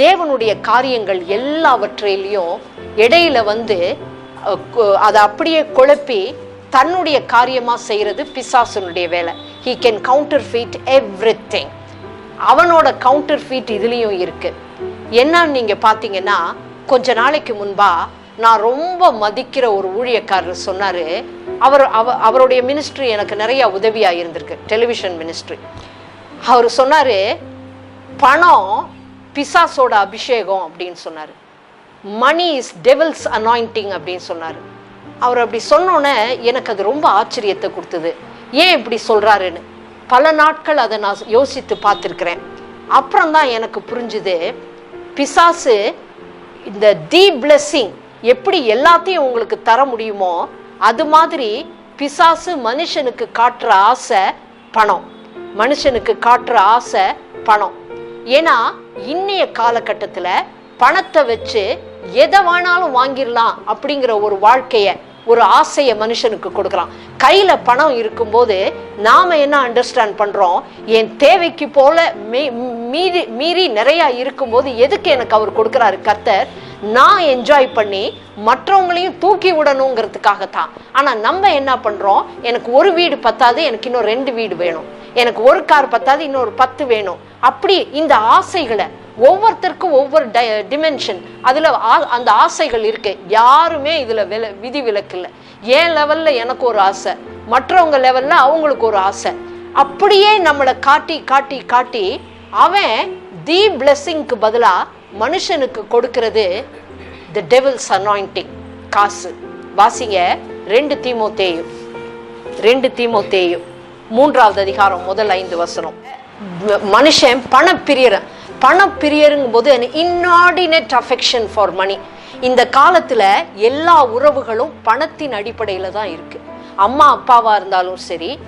தேவனுடைய காரியங்கள் எல்லாவற்றிலையும் இடையில வந்து அதை அப்படியே குழப்பி தன்னுடைய காரியமா செய்யறது பிசாசனுடைய வேலை. He can counter feet everything அவனோட கவுண்டர் ஃபீட் இதுலேயும் இருக்கு. என்னன்னு நீங்க பார்த்தீங்கன்னா கொஞ்ச நாளைக்கு முன்பா நான் ரொம்ப மதிக்கிற ஒரு ஊழியக்காரர் சொன்னாரு. அவர் அவ அவருடைய மினிஸ்ட்ரி எனக்கு நிறைய உதவியாக இருந்திருக்கு. டெலிவிஷன் மினிஸ்ட்ரி அவர் சொன்னாரு பணம் பிசாசோட அபிஷேகம் அப்படின்னு சொன்னார். மணி இஸ் டெவில்ஸ் அனாயிண்டிங் அப்படின்னு சொன்னார். அவர் அப்படி சொன்னோன்னே எனக்கு அது ரொம்ப ஆச்சரியத்தை கொடுத்தது. ஏன் இப்படி சொல்கிறாருன்னு பல நாட்கள் அதை நான் யோசித்து பார்த்துருக்குறேன். அப்புறம் தான் எனக்கு புரிஞ்சுது பிசாசு இந்த தி பிளெஸ்ஸிங் எப்படி எல்லாத்தையும் உங்களுக்கு தர முடியுமோ அது மாதிரி பிசாசு மனுஷனுக்கு காட்டுற ஆசை பணம். மனுஷனுக்கு காட்டுற ஆசை பணம். ஏன்னா இன்னைய காலகட்டத்தில் பணத்தை வச்சு எதை வேணாலும் வாங்கிடலாம் அப்படிங்கிற ஒரு வாழ்க்கையை ஒரு ஆசையை மனுஷனுக்கு கொடுக்குறான் கையில் பணம் இருக்கும்போது நாம் என்ன அண்டர்ஸ்டாண்ட் பண்ணுறோம் என் தேவைக்கு போல மீ- மீறி மீறி நிறையா இருக்கும்போது எதுக்கு எனக்கு அவர் கொடுக்குறாரு கர்த்தர்? நான் என்ஜாய் பண்ணி மற்றவங்களையும் தூக்கி விடணுங்கிறதுக்காக தான் ஆனால் நம்ம என்ன பண்ணுறோம் எனக்கு ஒரு வீடு பத்தாது எனக்கு இன்னும் ரெண்டு வீடு வேணும். எனக்கு ஒரு கார் பத்தாது இன்னொரு பத்து வேணும். அப்படி இந்த ஆசைகளை ஒவ்வொருத்தருக்கும் ஒவ்வொரு டிமென்ஷன் அதில் ஆ- அந்த ஆசைகள் இருக்கு. யாருமே இதில் வில விதி விலக்கு இல்லை என் லெவலில் எனக்கு ஒரு ஆசை. மற்றவங்க லெவலில் அவங்களுக்கு ஒரு ஆசை. அப்படியே நம்மளை காட்டி காட்டி காட்டி அவன் தி பிளெஸ்ஸிங்க்கு பதிலாக மனுஷனுக்கு கொடுக்கிறது த டெவில்ஸ் அனாயிண்டிங் காசு. வாசிங்க. ரெண்டு தீமோத்தேயும் ரெண்டு தீமோத்தேயும் மூன்றாவது அதிகாரம் முதல் ஐந்து வசனம். மனுஷன் பணப்பிரியர். பணப்பிரியருங்கும் போது இன்னார்டினேட் அஃபெக்ஷன் ஃபார் மணி இந்த காலத்தில் எல்லா உறவுகளும் பணத்தின் அடிப்படையில் தான் இருக்கு. அம்மா அப்பாவாக இருந்தாலும் சரி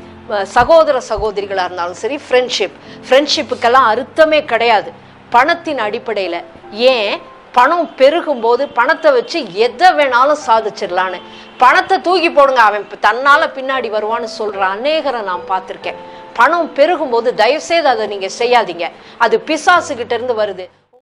சகோதர சகோதரிகளாக இருந்தாலும் சரி ஃப்ரெண்ட்ஷிப் ஃப்ரெண்ட்ஷிப்புக்கெல்லாம் அர்த்தமே கிடையாது. பணத்தின் அடிப்படையில் ஏன் பணம் பெருகும்போது பணத்தை வச்சு எதை வேணாலும் சாதிச்சிடலான்னு. பணத்தை தூக்கி போடுங்க அவன் தன்னால் பின்னாடி வருவான்னு சொல்கிற அநேகரை நான் பார்த்துருக்கேன். பணம் பெருகும்போது தயவுசெய்து அதை நீங்கள் செய்யாதீங்க. அது பிசாசுகிட்டேருந்து வருது.